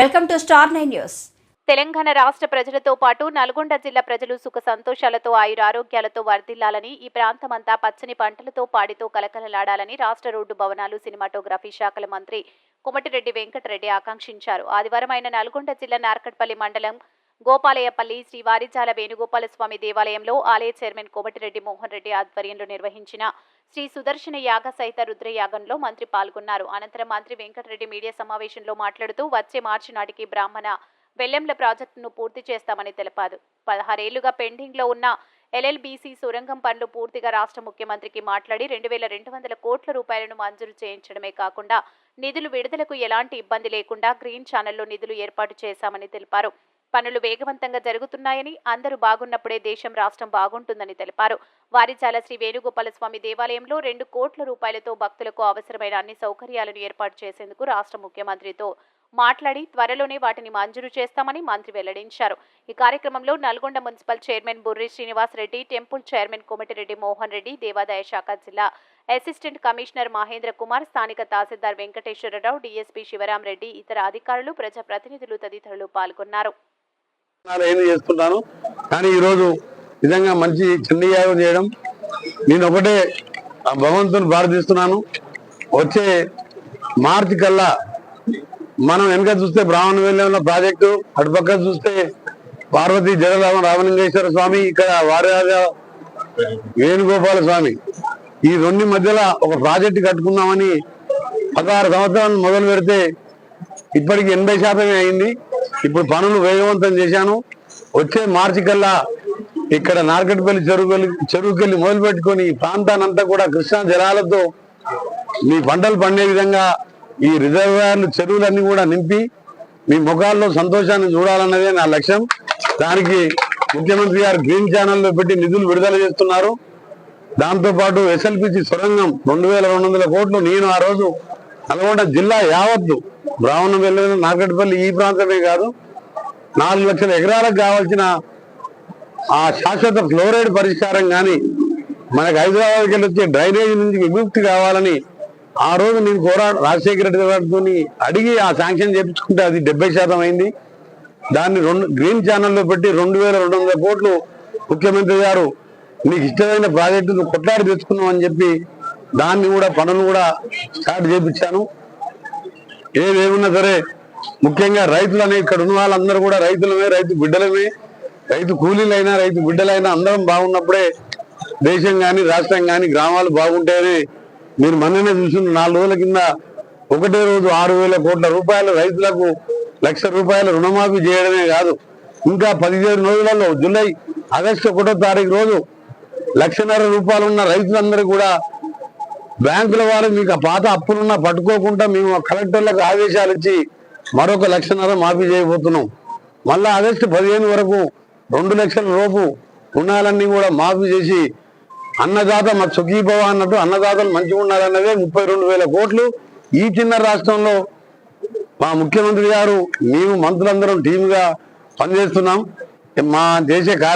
Welcome to star nine news. Telangana రాష్ట్ర ప్రజలతో పాటు నల్గొండ జిల్లా ప్రజలు సుఖ సంతోషాలతో ఆయురారోగ్యాలతో వర్ధిల్లాలని ఈ ప్రాంతమంతా పచ్చని పంటలతో పాడితో కలకలలాడాలని రాష్ట్ర రోడ్డు భవనాలు సినిమాటోగ్రఫీ శాఖల మంత్రి కొమటిరెడ్డి వెంకటరెడ్డి ఆకాంక్షించారు. ఆదివారం ఆయన నల్గొండ జిల్లా నార్కట్పల్లి మండలం గోపాలయపల్లి శ్రీ వేణుగోపాలస్వామి వేణుగోపాల స్వామి దేవాలయంలో ఆలయ చైర్మన్ కోమటిరెడ్డి మోహన్ రెడ్డి ఆధ్వర్యంలో నిర్వహించిన శ్రీ సుదర్శన యాగ సహిత రుద్రయాగంలో మంత్రి పాల్గొన్నారు. అనంతరం మంత్రి వెంకటరెడ్డి మీడియా సమావేశంలో మాట్లాడుతూ వచ్చే మార్చి నాటికి బ్రాహ్మణ వెల్లెంల ప్రాజెక్టును పూర్తి చేస్తామని తెలిపారు. పదహారేళ్ళుగా పెండింగ్లో ఉన్న ఎల్ఎల్బీసీ సొరంగం పనులు పూర్తిగా రాష్ట్ర ముఖ్యమంత్రికి మాట్లాడి రెండు వేల రెండు వందల కోట్ల రూపాయలను మంజూరు చేయించడమే కాకుండా నిధులు విడుదలకు ఎలాంటి ఇబ్బంది లేకుండా గ్రీన్ ఛానల్లో నిధులు ఏర్పాటు చేశామని తెలిపారు. పనులు వేగవంతంగా జరుగుతున్నాయని అందరూ బాగున్నప్పుడే దేశం రాష్ట్రం బాగుంటుందని తెలిపారు. వారిచాల శ్రీ వేణుగోపాల స్వామి దేవాలయంలో రెండు కోట్ల రూపాయలతో భక్తులకు అవసరమైన అన్ని సౌకర్యాలను ఏర్పాటు చేసేందుకు రాష్ట్ర ముఖ్యమంత్రితో మాట్లాడి త్వరలోనే వాటిని మంజూరు చేస్తామని మంత్రి వెల్లడించారు. ఈ కార్యక్రమంలో Nalgonda municipal chairman Burri Srinivas Reddy temple chairman Komatireddy Mohan Reddy దేవాదాయ శాఖ జిల్లా అసిస్టెంట్ కమిషనర్ మహేంద్ర కుమార్ స్థానిక తహసీల్దార్ వెంకటేశ్వరరావు డీఎస్పీ శివరాం రెడ్డి ఇతర అధికారులు ప్రజాప్రతినిధులు తదితరులు పాల్గొన్నారు. ఏం చేస్తుంటాను కానీ ఈరోజు నిజంగా మంచి చిన్న యాగం చేయడం నేను ఒకటే ఆ భగవంతుని ప్రార్థిస్తున్నాను. వచ్చే మార్చి కల్లా మనం వెనక చూస్తే బ్రాహ్మణ వెళ్ళే ప్రాజెక్టు అటుపక్క చూస్తే పార్వతి జగలాభం రామలింగేశ్వర స్వామి ఇక్కడ వారాజ వేణుగోపాల స్వామి. ఈ రెండు మధ్యలో ఒక ప్రాజెక్టు కట్టుకుందామని పదహారు సంవత్సరాలు మొదలు పెడితే ఇప్పటికి ఎనభై శాతమే అయింది. ఇప్పుడు పనులు వేగవంతం చేశాను. వచ్చే మార్చి కల్లా ఇక్కడ నార్కట్పల్లి చెరువుకెళ్ళి చెరువుకెళ్ళి మొదలు పెట్టుకొని ఈ ప్రాంతానంతా కూడా కృష్ణా జలాలతో మీ పంటలు పండే విధంగా ఈ రిజర్వాయర్లు చెరువులన్నీ కూడా నింపి మీ ముఖాల్లో సంతోషాన్ని చూడాలన్నదే నా లక్ష్యం. దానికి ముఖ్యమంత్రి గారు గ్రీన్ ఛానల్లో పెట్టి నిధులు విడుదల చేస్తున్నారు. దాంతోపాటు ఎస్ఎల్పిసి సొరంగం రెండు వేల రెండు వందల కోట్లు నేను ఆ రోజు నల్గొండ జిల్లా యావత్తు బ్రాహ్మణం వెళ్ళిన నాగటిపల్లి ఈ ప్రాంతమే కాదు నాలుగు లక్షల ఎకరాలకు కావాల్సిన ఆ శాశ్వత ఫ్లోరైడ్ పరిష్కారం కానీ మనకు హైదరాబాద్కి వెళ్ళి వచ్చే డ్రైనేజ్ నుంచి విముక్తి కావాలని ఆ రోజు నేను కోరా రాజశేఖర రెడ్డి గారితో అడిగి ఆ శాంక్షన్ చేయించుకుంటే అది డెబ్బై శాతం అయింది. దాన్ని రెండు గ్రీన్ ఛానల్లో పెట్టి రెండు వేల రెండు వందల కోట్లు ముఖ్యమంత్రి గారు నీకు ఇష్టమైన ప్రాజెక్టు కొట్లాడి తెచ్చుకున్నావు అని చెప్పి దాన్ని కూడా పనులు కూడా స్టార్ట్ చేపించాను. ఏదేమున్నా సరే ముఖ్యంగా రైతులనే ఇక్కడ ఉన్న వాళ్ళందరూ కూడా రైతులమే రైతు బిడ్డలమే. రైతు కూలీలైనా రైతు బిడ్డలైనా అందరం బాగున్నప్పుడే దేశం కానీ రాష్ట్రం కానీ గ్రామాలు బాగుంటేనే మీరు మొన్ననే చూసిన నాలుగు రోజుల కింద ఒకటే రోజు ఆరు వేల కోట్ల రూపాయలు రైతులకు లక్ష రూపాయల రుణమాఫీ చేయడమే కాదు. ఇంకా పదిహేను రోజులలో జూలై ఆగస్టు ఒకటో తారీఖు రోజు లక్షన్నర రూపాయలు ఉన్న రైతులందరూ కూడా బ్యాంకుల వారు మీకు ఆ పాత అప్పులున్న పట్టుకోకుండా మేము కలెక్టర్లకు ఆదేశాలు ఇచ్చి మరొక లక్షన్నర మాఫీ చేయబోతున్నాం. మళ్ళీ ఆగస్టు పదిహేను వరకు రెండు లక్షల లోపు రుణాలన్నీ కూడా మాఫీ చేసి అన్నదాత మా సుఖీభవ అన్నట్టు అన్నదాతలు మంచిగా ఉండాలన్నదే ముప్పై రెండు వేల కోట్లు. ఈ చిన్న రాష్ట్రంలో మా ముఖ్యమంత్రి గారు మేము మంత్రులందరం టీముగా పనిచేస్తున్నాం. మా దేశ కార్య